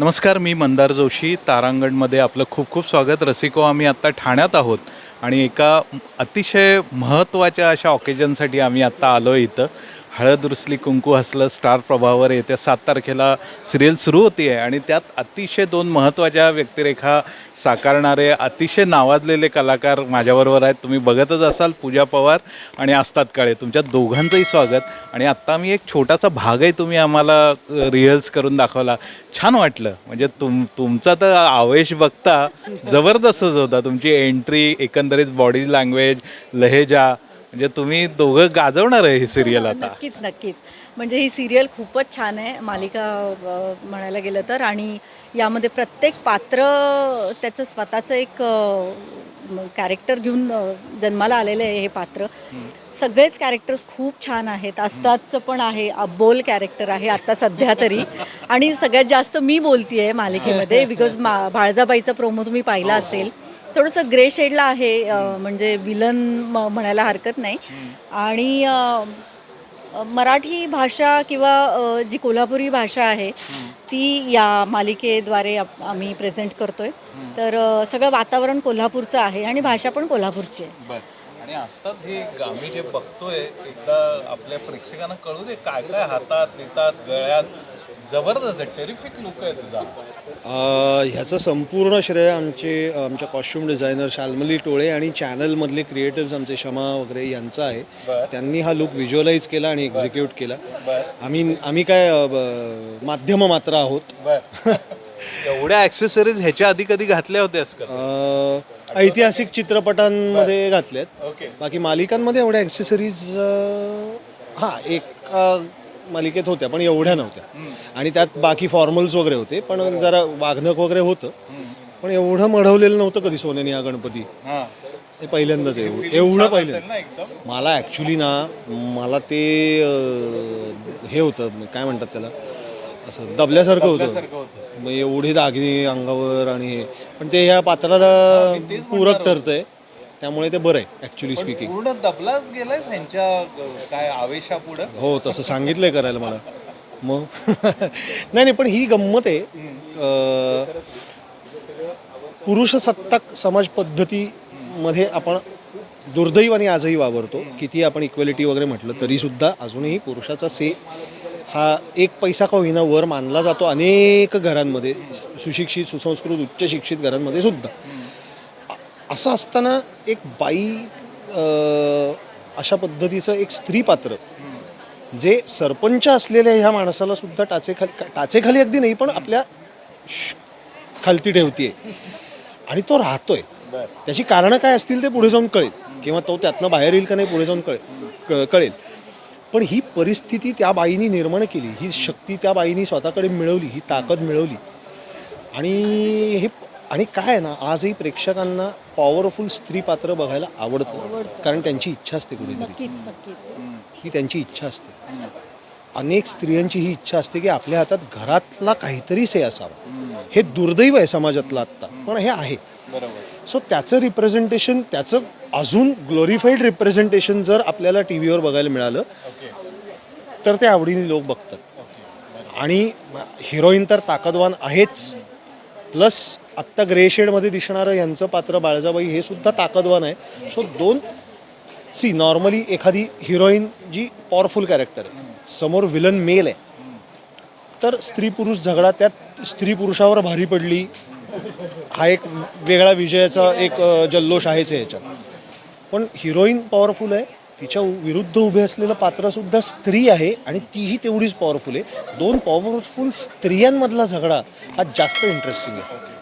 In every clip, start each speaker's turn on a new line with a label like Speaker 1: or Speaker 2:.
Speaker 1: नमस्कार मी मंदार जोशी. तारांगणमध्ये आपलं खूप खूप स्वागत. रसिको आम्ही आत्ता ठाण्यात आहोत आणि एका अतिशय महत्त्वाच्या अशा ऑकेजनसाठी आम्ही आत्ता आलो आहे इथं. हळद रुसली कुंकू हसलं स्टार प्रभावर येत्या सात तारखेला सिरियल सुरू होती आहे आणि त्यात अतिशय दोन महत्त्वाच्या व्यक्तिरेखा साकारणारे अतिशय नावाजलेले कलाकार माझ्याबरोबर आहेत. तुम्ही बघतच असाल पूजा पवार आणि आस्ताद काळे. तुमच्या दोघांचंही स्वागत. आणि आत्ता मी एक छोटासा भागही तुम्ही आम्हाला रिहर्स करून दाखवला. छान वाटलं. म्हणजे तुम तुमचा तर आवेश बघता जबरदस्तच होता. तुमची एंट्री एकंदरीत बॉडी लँग्वेज लहेजा. म्हणजे तुम्ही दोघं गाजवणार आहे ही सिरियल आता.
Speaker 2: नक्कीच नक्कीच. म्हणजे ही सिरियल खूपच छान आहे. मालिका म्हणायला गेलं तर. आणि यामध्ये प्रत्येक पात्र त्याचं स्वतःचं एक कॅरेक्टर घेऊन जन्माला आलेलं आहे हे पात्र. सगळेच कॅरेक्टर्स खूप छान आहेत. अस्तादचं पण आहे. अब्बोल कॅरेक्टर आहे आता सध्या तरी. आणि सगळ्यात जास्त मी बोलती आहे मालिकेमध्ये बिकॉज मा भाळजाबाईचा प्रोमो तुम्ही पाहिला असेल. थोडंसं ग्रे शेडला आहे म्हणजे विलन म्हणायला हरकत नाही. आणि मराठी भाषा किंवा जी कोल्हापुरी भाषा आहे ती या मालिकेद्वारे आम्ही प्रेझेंट करतोय. तर सगळं वातावरण कोल्हापूरचं आहे आणि भाषा पण कोल्हापूरची आहे.
Speaker 1: बर. आणि असतात हे आम्ही जे बघतोय एकदा आपल्या प्रेक्षकांना कळू दे काय काय हातात नेतात गळ्यात. जबरदस्त आहे टेरिफिक लुक आहे तुझा.
Speaker 3: ह्याचं संपूर्ण श्रेय आमचे आमच्या कॉस्ट्युम डिझायनर शाल्मली टोळे आणि चॅनलमधले क्रिएटिव्स आमचे क्षमा वगैरे यांचा आहे. त्यांनी हा लुक व्हिज्युअलाइज केला आणि एक्झिक्यूट केला. आम्ही आम्ही काय माध्यम मात्र आहोत.
Speaker 1: एवढ्या ऍक्सेसरीज ह्याच्या आधी कधी घातल्या होत्यास का
Speaker 3: ऐतिहासिक चित्रपटांमध्ये घातल्यात. बाकी मालिकांमध्ये एवढ्या ॲक्सेसरीज हां एका मालिकेत होत्या पण एवढ्या नव्हत्या. आणि त्यात बाकी फॉर्मल्स वगैरे होते पण जरा वाघनक वगैरे होतं. पण एवढं मढवलेलं नव्हतं कधी सोन्याने हा गणपती.
Speaker 1: हा.
Speaker 3: हे पहिल्यांदाच आहे. एवढं एवढं
Speaker 1: एकदम?
Speaker 3: मला ॲक्च्युली ना मला ते हे होतं काय म्हणतात त्याला? असं दबल्यासारखं होतं. मग एवढे दागिने अंगावर आणि हे. पण ते ह्या पात्राला पूरक ठरतंय. त्यामुळे ते बरं आहे ॲक्च्युली स्पीकिंग
Speaker 1: पूर्ण दबलाच गेलाय ह्यांच्या अं, काय आवेशापुढं?
Speaker 3: हो तसं सांगितलंय करायला मला. मग? नाही नाही पण ही गंमत आहे अं, पुरुषसत्ताक समाज पद्धतीमध्ये आपण दुर्दैवाने आजही वावरतो. किती आपण इक्वेलिटी वगैरे म्हटलं तरी सुद्धा अजूनही पुरुषाचा से हा एक पैसा का होईना वर मानला जातो अनेक घरांमध्ये सुशिक्षित सुसंस्कृत उच्च शिक्षित घरांमध्ये सुद्धा. असं असताना एक बाई अशा पद्धतीचं एक स्त्री पात्र जे सरपंच असलेल्या ह्या माणसाला सुद्धा टाचेखाली टाचेखाली अगदी नाही पण आपल्या खालती ठेवतीये. आणि तो राहतोय. त्याची कारणं काय असतील ते पुढे जाऊन कळेल. किंवा तो त्यातनं बाहेर येईल का नाही पुढे जाऊन कळेल क- कळेल. पण ही परिस्थिती त्या बाईनी निर्माण केली ही शक्ती त्या बाईनी स्वतःकडे मिळवली ही ताकद मिळवली. आणि हे आणि काय आहे ना आजही प्रेक्षकांना पॉवरफुल स्त्री पात्र बघायला आवडतं. कारण त्यांची इच्छा असते कुठेतरी.
Speaker 2: नक्कीच नक्कीच.
Speaker 3: ही त्यांची इच्छा असते. अनेक स्त्रियांची ही इच्छा असते की आपल्या हातात घरातला काहीतरी से असावा. हे दुर्दैव आहे समाजातलं आत्ता. पण हे आहे.
Speaker 1: बरोबर.
Speaker 3: सो त्याचं रिप्रेझेंटेशन त्याचं अजून ग्लोरिफाईड रिप्रेझेंटेशन जर आपल्याला टी व्हीवर बघायला मिळालं
Speaker 1: ओके.
Speaker 3: तर ते आवडीने लोक बघतात. आणि हिरोईन तर ताकदवान आहेच. प्लस आत्ता ग्रे शेडमध्ये दिसणारं यांचं पात्र बाळजाबाई हे सुद्धा ताकदवान आहे. सो दोन सी नॉर्मली एखादी हिरोईन जी पॉवरफुल कॅरेक्टर आहे समोर विलन मेल आहे तर स्त्री पुरुष झगडा त्यात स्त्री पुरुषावर भारी पडली. हा एक वेगळा विजयाचा एक जल्लोष आहेच आहे ह्याच्यात पण हिरोईन पॉवरफुल आहे तिच्या विरुद्ध उभे असलेलं पात्रसुद्धा स्त्री आहे आणि तीही तेवढीच पॉवरफुल आहे. दोन पॉवरफुल स्त्रियांमधला झगडा हा जास्त इंटरेस्टिंग आहे.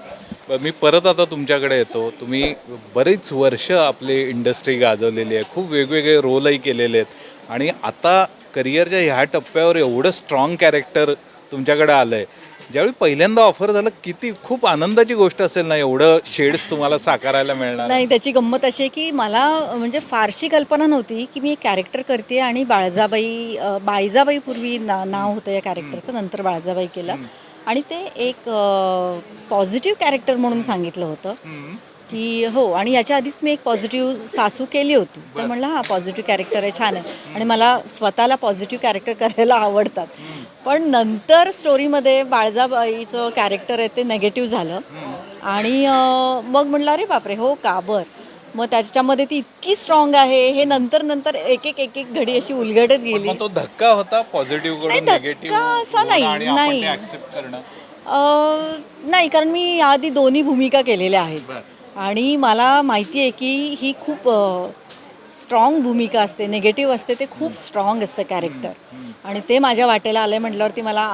Speaker 1: ब- मी परत आता तुमच्याकडे येतो. तुम्ही बरीच वर्ष आपली इंडस्ट्री गाजवलेली आहे. खूप वेगवेगळे रोलही केलेले आहेत. आणि आता करिअरच्या ह्या टप्प्यावर एवढं स्ट्रॉंग कॅरेक्टर तुमच्याकडे आलं आहे ज्यावेळी पहिल्यांदा ऑफर झालं किती खूप आनंदाची गोष्ट असेल ना एवढं शेड्स तुम्हाला साकारायला मिळणार.
Speaker 2: नाही त्याची गंमत अशी आहे की मला अ, म्हणजे फारशी कल्पना नव्हती की मी कॅरेक्टर करते आणि बाळजाबाई अ, बायजाबाई पूर्वी ना नाव होतं या कॅरेक्टरचं नंतर बाळजाबाई केलं. आणि ते एक पॉझिटिव्ह कॅरेक्टर म्हणून सांगितलं होतं. की हो आणि याच्या आधीच मी एक पॉझिटिव्ह सासू केली होती. तर म्हणलं हा पॉझिटिव्ह कॅरेक्टर आहे छान आहे. आणि मला स्वतःला पॉझिटिव्ह कॅरेक्टर करायला आवडतात. पण नंतर स्टोरीमध्ये बाळजाबाईचं कॅरेक्टर आहे ते नेगेटिव्ह झालं. आणि मग म्हणलं अरे बापरे हो का बर? मग त्याच्यामध्ये ती इतकी स्ट्रॉंग आहे. हे नंतर नंतर एक एक एक एक घडी अशी उलगडत गेली.
Speaker 1: तो धक्का होता पॉझिटिव्ह
Speaker 2: धक्का असा नाही, नाही. नाही कारण मी आधी दोन्ही भूमिका केलेल्या आहेत. आणि मला माहिती आहे की ही खूप स्ट्रॉंग भूमिका असते. निगेटिव्ह असते ते खूप स्ट्रॉंग असतं कॅरेक्टर आणि ते माझ्या वाटेला आलं म्हटल्यावरती मला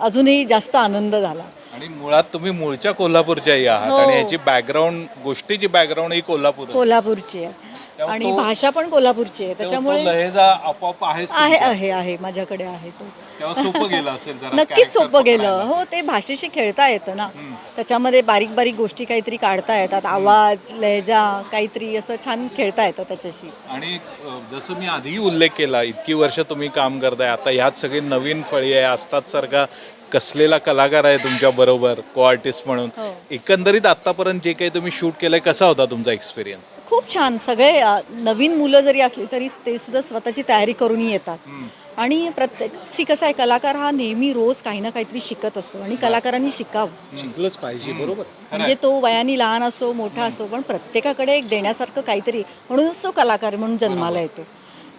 Speaker 2: अजूनही जास्त आनंद झाला.
Speaker 1: आणि मुळात तुम्ही मूळच्या कोल्हापूरच्याही आहात
Speaker 2: हो.
Speaker 1: आणि याची बॅकग्राऊंड गोष्टीची बॅकग्राऊंड ही कोल्हापूर
Speaker 2: कोल्हापूरची आहे. आणि
Speaker 1: तो-
Speaker 2: भाषा पण कोल्हापूरची आहे. त्याच्यामुळे
Speaker 1: लहेजा आपोआप आहेच
Speaker 2: आहे. आहे आहे. माझ्याकडे आहे तो.
Speaker 1: तेव्हा सोपं गेलं असेल जरा
Speaker 2: नक्कीच
Speaker 1: character
Speaker 2: सोपं गेलं.
Speaker 1: पकडायला.
Speaker 2: हो ते भाषेशी खेळता येतं ना. त्याच्यामध्ये बारीक बारीक गोष्टी काहीतरी काढता येतात. आवाज लहजा काहीतरी असं छान खेळता येतं त्याच्याशी.
Speaker 1: आणि अ, जसं मी आधीही उल्लेख केला इतकी वर्ष तुम्ही काम करताय. आता ह्यात सगळी नवीन फळी आहे. असतात सारखा कसलेला कलाकार आहे तुमच्या बरोबर को आर्टिस्ट म्हणून.
Speaker 2: हो.
Speaker 1: एकंदरीत आतापर्यंत जे काही तुम्ही शूट केलंय कसा होता तुमचा एक्सपिरियन्स
Speaker 2: खूप छान. सगळे अ, नवीन मुलं जरी असली तरी ते सुद्धा स्वतःची तयारी करूनही येतात. आणि प्रत्येक सी कसं आहे कलाकार हा नेहमी रोज काही ना काहीतरी शिकत असतो आणि कलाकारांनी शिकावं.
Speaker 3: शिकलंच पाहिजे बरोबर.
Speaker 2: म्हणजे तो वयाने लहान असो मोठा असो पण प्रत्येकाकडे एक देण्यासारखं काहीतरी म्हणूनच तो कलाकार म्हणून जन्माला येतो.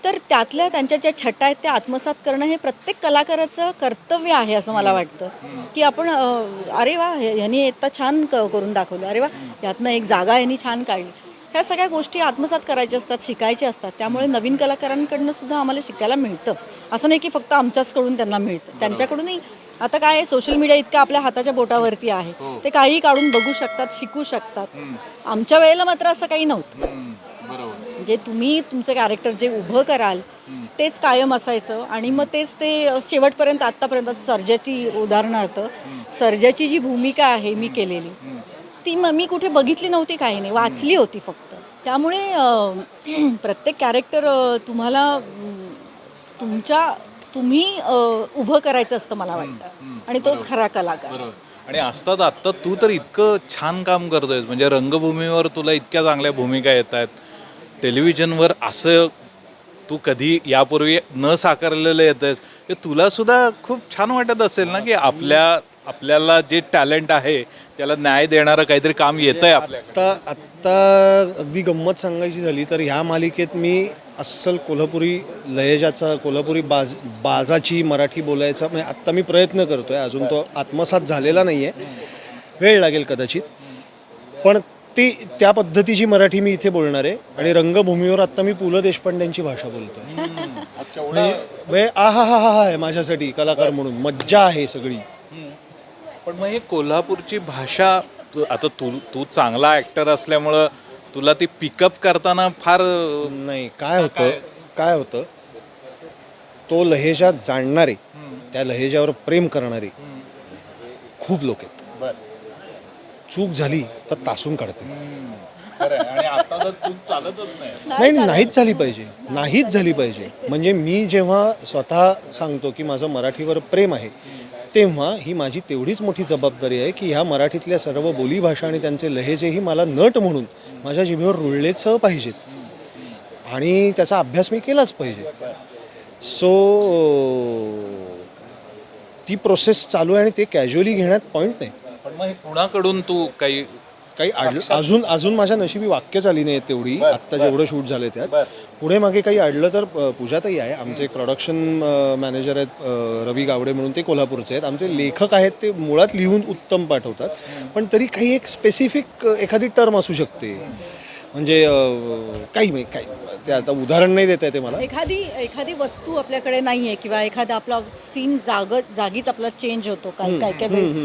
Speaker 2: तर त्यातल्या त्यांच्या ज्या छटा आहेत त्या आत्मसात करणं हे प्रत्येक कलाकाराचं कर्तव्य आहे असं मला वाटतं. की आपण अरे वा हे- ह्यांनी इतका छान क- करून दाखवलं. अरे वा यातनं एक जागा यांनी छान काढली. ह्या सगळ्या गोष्टी आत्मसात करायच्या असतात शिकायच्या असतात. त्यामुळे नवीन कलाकारांकडनं सुद्धा आम्हाला शिकायला मिळतं. असं नाही की फक्त आमच्याचकडून त्यांना मिळतं. त्यांच्याकडूनही आता काय सोशल मीडिया इतकं आपल्या हाताच्या बोटावरती आहे. ते काही काढून बघू शकतात शिकू शकतात. आमच्या वेळेला मात्र असं काही नव्हतं. जे तुम्ही तुमचं कॅरेक्टर जे उभं कराल तेच कायम असायचं. आणि मग तेच ते शेवटपर्यंत आत्तापर्यंत सर्जाची उदाहरणार्थ सर्जाची जी भूमिका आहे मी केलेली ती मग मी कुठे बघितली नव्हती काही नाही. वाचली होती फक्त. त्यामुळे प्रत्येक कॅरेक्टर तुम्हाला तुमच्या तुम्ही उभं करायचं असतं मला वाटतं. आणि तोच खरा कलाकार.
Speaker 1: आणि असतात आत्ता तू तर इतकं छान काम करतोय म्हणजे रंगभूमीवर तुला इतक्या चांगल्या भूमिका येत आहेत टेलिव्हिजनवर असं तू कधी यापूर्वी न साकारलेलं येतंस हे तुलासुद्धा खूप छान वाटत असेल ना की आपल्या आपल्याला जे टॅलेंट आहे त्याला न्याय देणारं काहीतरी काम येत आहे आपल्याकडे
Speaker 3: आता आत्ता अगदी गंमत सांगायची झाली तर ह्या मालिकेत मी अस्सल कोल्हापुरी लयजाचा कोल्हापुरी बाज बाजाची मराठी बोलायचा म्हणजे आत्ता मी प्रयत्न करतो आहे अजून तो आत्मसात झालेला नाही आहे वेळ लागेल कदाचित. पण ती त्या पद्धतीची मराठी मी इथे बोलणार आहे. आणि रंगभूमीवर आत्ता मी पु ल देशपांड्यांची भाषा बोलतोय. म्हणजे म्हणजे आहा हा हा हा आहे माझ्यासाठी कलाकार म्हणून. मज्जा आहे सगळी.
Speaker 1: पण मग हे कोल्हापूरची भाषा तू आता तू तू चांगला ऍक्टर असल्यामुळं तुला ती पिकअप करताना फार
Speaker 3: नाही काय होतं काय होतं? तो लहेजा जाणणारे त्या लहेजावर प्रेम करणारे खूप लोक आहेत. चूक झाली तर तासून काढते.
Speaker 1: आणि आता तर चूक चालतच नाही.
Speaker 3: नाही नाही, नाहीच झाली पाहिजे. नाहीच झाली पाहिजे. म्हणजे मी जेव्हा स्वतः सांगतो की माझं मराठीवर प्रेम आहे तेव्हा ही माझी तेवढीच मोठी जबाबदारी आहे की ह्या मराठीतल्या सर्व बोलीभाषा आणि त्यांचे लहेजेही मला नट म्हणून माझ्या जिभेवर रुळलेच पाहिजेत. आणि त्याचा अभ्यास मी केलाच पाहिजे. सो ती प्रोसेस चालू आहे आणि ते कॅज्युअली घेण्यात पॉईंट नाही.
Speaker 1: पण मग हे कुणाकडून तू काही
Speaker 3: काही अडलं अजून अजून माझ्या नशिबी वाक्यच आली नाही तेवढी. आत्ता जेवढं शूट झाले त्यात. पुढे मागे काही अडलं तर अ, पूजाताई आहे. आमचे एक प्रोडक्शन मॅनेजर आहेत अ, रवी गावडे म्हणून ते कोल्हापूरचे आहेत. आमचे लेखक आहेत ते मुळात लिहून उत्तम पाठवतात. पण तरी काही एक स्पेसिफिक एखादी टर्म असू शकते. म्हणजे अ, काही म्हणजे काही. ते आता उदाहरण नाही देता येते मला.
Speaker 2: एखादी एखादी वस्तू आपल्याकडे नाहीये किंवा एखादा आपला सीन जाग जागीच आपला चेंज होतो काय काय काय वेळेस.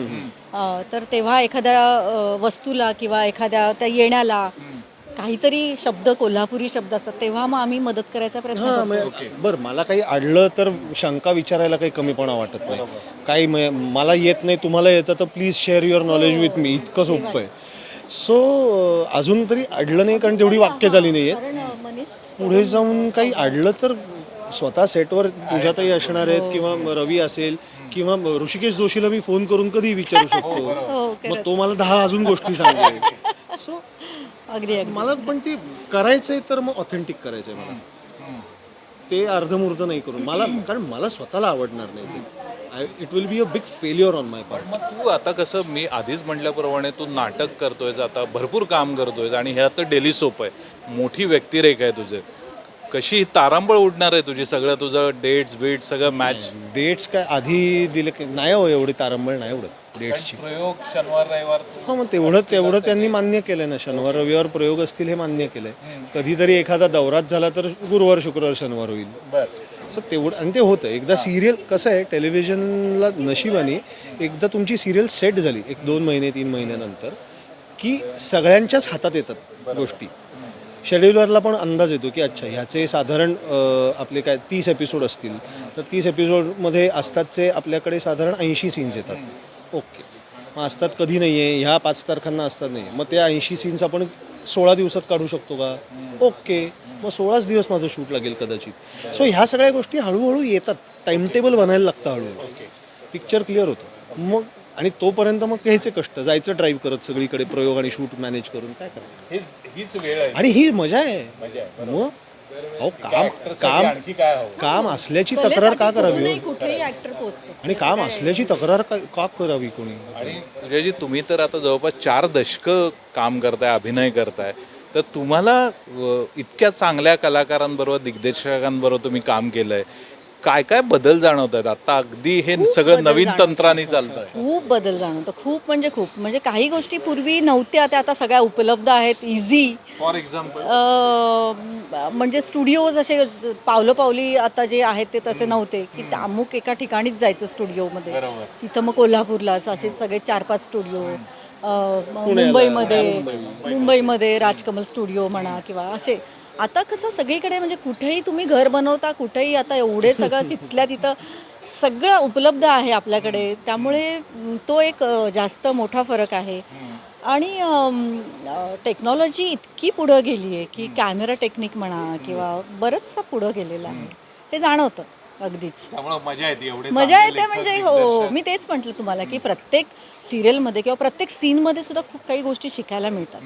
Speaker 2: अं, तर तेव्हा एखाद्या अं, वस्तूला किंवा एखाद्या त्या येण्याला काहीतरी शब्द कोल्हापुरी शब्द असतात तेव्हा मग आम्ही मदत करायचा प्रयत्न
Speaker 3: हां
Speaker 2: करतो.
Speaker 3: म्हणजे बरं मला काही अडलं तर शंका विचारायला काही कमीपणा वाटत नाही. काही म- मला येत नाही तुम्हाला येतं तर please share your knowledge with me इतकं सोपं आहे. सो अजून तरी अडलं नाही कारण तेवढी वाक्य झाली नाही
Speaker 2: कारण अं,
Speaker 3: पुढे जाऊन काही अडलं तर स्वतः सेटवर तुझ्यातही असणार आहेत किंवा रवी असेल किंवा ऋषिकेश जोशीला मी फोन करून कधी विचारू शकतो.
Speaker 2: हो
Speaker 3: मग तो मला दहा अजून गोष्टी सांगेल. सो
Speaker 2: अगदी अगदी.
Speaker 3: मला पण ते करायचंय तर मग ऑथेंटिक करायचंय मला. ते अर्धमुर्ध नाही करून. मला कारण मला स्वतःला आवडणार नाही ते. It will be a big failure on my part
Speaker 1: मग तू आता कसं मी आधीच म्हटल्याप्रमाणे तू नाटक करतोयस आता भरपूर काम करतोयस आणि हे आता डेली सोप आहे. मोठी व्यक्तिरेखा आहे तुझे. कशी तारांबळ उडणार आहे तुझी सगळं तुझं डेट्स बीट सगळं मॅच
Speaker 3: डेट्स काय आधी दिले की नाही हो एवढी तारंबळ नाही एवढं डेट्सची
Speaker 1: प्रयोग शनिवार रविवार
Speaker 3: हो मग तेवढं तेवढं त्यांनी मान्य केलंय ना शनिवार रविवार प्रयोग असतील हे मान्य केलंय. कधीतरी एखादा दौरात झाला तर गुरुवार शुक्रवार शनिवार होईल.
Speaker 1: बर.
Speaker 3: सो तेवढं आणि ते होतं. एकदा सिरियल कसं आहे टेलिव्हिजनला नशिबाने एकदा तुमची सिरियल सेट झाली एक दोन महिने तीन महिन्यानंतर की सगळ्यांच्याच हातात येतात गोष्टी. शेड्युलरला पण अंदाज येतो की अच्छा ह्याचे साधारण आपले काय तीस एपिसोड असतील. तर तीस एपिसोडमध्ये असतातचे आपल्याकडे साधारण ऐंशी सीन्स येतात. ओके. मग असतात कधी नाही आहे ह्या पाच तारखांना असतात नाही मग ते ऐंशी सीन्स आपण सोळा दिवसात काढू शकतो का? ओके. मग सोळाच दिवस माझं शूट लागेल कदाचित. सो ह्या सगळ्या गोष्टी हळूहळू येतात. टाइमटेबल बनायला लागतं हळूहळू. पिक्चर क्लिअर होतं. मग आणि तोपर्यंत मग घ्यायचे कष्ट. जायचं ड्राईव्ह करत सगळीकडे प्रयोग आणि शूट मॅनेज करून. काय करायचं?
Speaker 1: हीच हीच वेळ आहे.
Speaker 3: आणि ही मजा आहे.
Speaker 1: मजा आहे
Speaker 3: मग अहो काम काम काम असल्याची तक्रार का करावी हो?
Speaker 2: कुठेही कुठेही ऍक्टर पोचतो.
Speaker 3: आणि काम असल्याची तक्रार का का करावी कोणी?
Speaker 1: आणि विजयजी तुम्ही तर आता जवळपास चार दशकं काम करताय अभिनय करताय. तर तुम्हाला इतक्या चांगल्या कलाकारांबरोबर दिग्दर्शकांबरोबर तुम्ही काम केलंय. काय काय बदल जाणवत आहेत आता अगदी हे सगळं नवीन. तंत्राने चालतंय.
Speaker 2: खूप बदल जाणवतो. खूप म्हणजे खूप. म्हणजे काही गोष्टी पूर्वी नव्हत्या त्या आता सगळ्या उपलब्ध आहेत इझी
Speaker 1: फॉर एक्झाम्पल
Speaker 2: म्हणजे स्टुडिओज असे पावलं पावली आता जे आहेत ते तसे नव्हते. की अमुक एका ठिकाणीच जायचं स्टुडिओमध्ये
Speaker 1: बरोबर.
Speaker 2: तिथं मग कोल्हापूरला असे सगळे चार पाच स्टुडिओ मुंबईमध्ये मुंबईमध्ये राजकमल स्टुडिओ म्हणा किंवा असे. आता कसं सगळीकडे म्हणजे कुठेही तुम्ही घर बनवता कुठेही आता एवढे सगळं तिथल्या तिथं सगळं उपलब्ध आहे आपल्याकडे. त्यामुळे तो एक जास्त मोठा फरक आहे. आणि टेक्नॉलॉजी इतकी पुढं गेली आहे की कॅमेरा टेक्निक म्हणा किंवा बरंचसं पुढं गेलेलं आहे. ते जाणवतं अगदीच.
Speaker 1: त्यामुळे मजा येते एवढे
Speaker 2: मजा येते म्हणजे हो मी तेच म्हटलं तुम्हाला की प्रत्येक सिरियलमध्ये किंवा प्रत्येक सीनमध्ये सुद्धा खूप काही गोष्टी शिकायला मिळतात.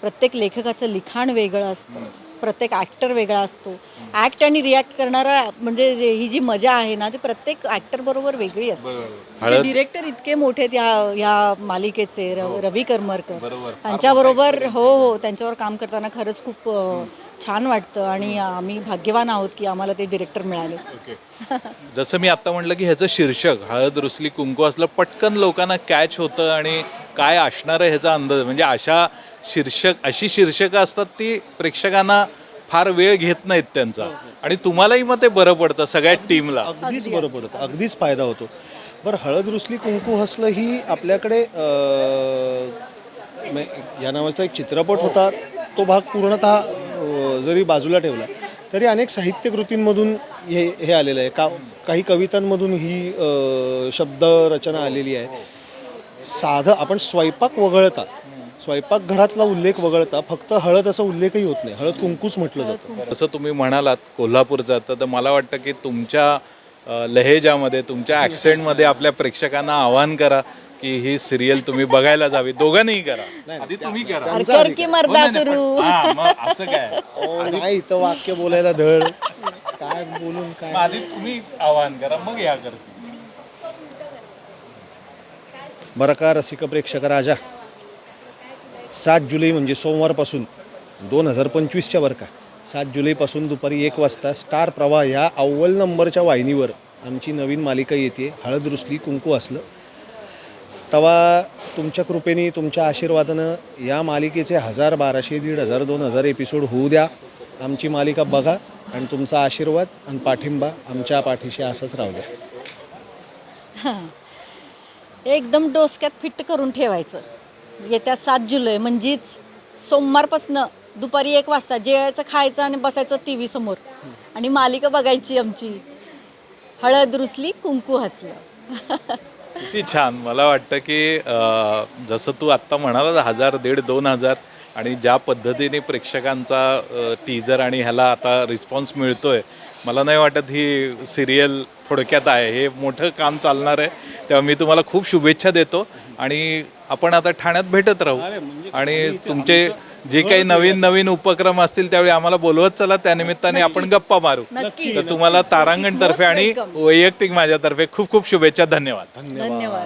Speaker 2: प्रत्येक लेखकाचं लिखाण वेगळं असतं. प्रत्येक ॲक्टर वेगळा असतो. ॲक्ट आणि रिॲक्ट करणारा म्हणजे ही जी मजा आहे ना ती प्रत्येक ॲक्टर बरोबर वेगळी असते. डिरेक्टर इतके मोठे आहेत या या मालिकेचे र- रवी करमरकर. त्यांच्याबरोबर हो हो त्यांच्यावर काम करताना खरंच खूप छान वाटतं आणि आम्ही भाग्यवान आहोत की आम्हाला ते डिरेक्टर मिळाले.
Speaker 1: जसं मी आता म्हटलं की ह्याचं शीर्षक हळद रुसली कुंकू असलं पटकन लोकांना कॅच होतं आणि काय असणार आहे ह्याचा अंदाज म्हणजे अशा शीर्षक अशी शीर्षकं असतात ती प्रेक्षकांना फार वेळ घेत नाहीत त्यांचा. आणि तुम्हालाही मग ते बरं पडतं सगळ्या टीमला
Speaker 3: अगदीच बरं पडतं. अगदीच फायदा होतो. बरं हळद रुसली कुंकू हसलं ही आपल्याकडे या नावाचा एक चित्रपट होता. तो भाग पूर्णतः जरी बाजूला ठेवला तरी अनेक साहित्य कृतींमधून हे हे आलेलं आहे. का काही कवितांमधून ही शब्द रचना आलेली आहे. साधं आपण स्वयंपाक वगळता स्वयंपाकघरातला उल्लेख वगळता फक्त हळद असा उल्लेखही होत नाही. हळद कुंकूच म्हटलं जातं.
Speaker 1: जसं तुम्ही म्हणालात कोल्हापूरचं तर तर मला वाटतं की तुमच्या लहेजामध्ये तुमच्या ॲक्सेंटमध्ये आपल्या प्रेक्षकांना आवाहन करा की ही सिरियल तुम्ही बघायला जावी. दोघांनीही करा. आधी तुम्ही करा.
Speaker 2: कर.
Speaker 1: हा, असं काय?
Speaker 3: ओ, नाही इथं वाक्य बोलायला धड. काय बोलून काय
Speaker 1: आधी तुम्ही आवाहन करा मग या करते.
Speaker 3: बरं का रसिक प्रेक्षक राजा. सात जुलै म्हणजे सोमवारपासून दोन हजार पंचवीसच्या बरं का. सात जुलैपासून दुपारी एक वाजता स्टार प्रवाह ह्या अव्वल नंबरच्या वाहिनीवर आमची नवीन मालिका येते. हळद रुसली कुंकू असलं. तवा तुमच्या कृपेने तुमच्या आशीर्वादानं या मालिकेचे हजार बाराशे दीड हजार दोन हजार एपिसोड होऊ द्या. आमची मालिका बघा आणि तुमचा आशीर्वाद आणि पाठिंबा आमच्या पाठीशी असंच राहू द्या.
Speaker 2: एकदम डोसक्यात फिट करून ठेवायचं. येत्या सात जुलै म्हणजेच सोमवारपासनं दुपारी एक वाजता जेवायचं खायचं आणि बसायचं टी व्ही समोर. आणि मालिका बघायची आमची. हळद रुसली कुंकू हसलं.
Speaker 1: किती छान. मला वाटतं की अ, जसं तू आत्ता म्हणाला हजार दीड दोन हजार आणि ज्या पद्धतीने प्रेक्षकांचा टीजर आणि ह्याला आता रिस्पॉन्स मिळतोय मला नाही वाटत ही सिरियल थोडक्यात आहे. हे मोठं काम चालणार आहे. तेव्हा मी तुम्हाला खूप शुभेच्छा देतो आणि आपण आता ठाण्यात भेटत राहू. आणि तुमचे जे काही नवीन नवीन उपक्रम असतील त्यावेळी आम्हाला बोलवत चला. त्यानिमित्ताने आपण गप्पा मारू.
Speaker 2: नक्की
Speaker 1: तर तुम्हाला तारांगण तर्फे आणि. वैयक्तिक माझ्यातर्फे खूप खूप शुभेच्छा. धन्यवाद.
Speaker 2: धन्यवाद.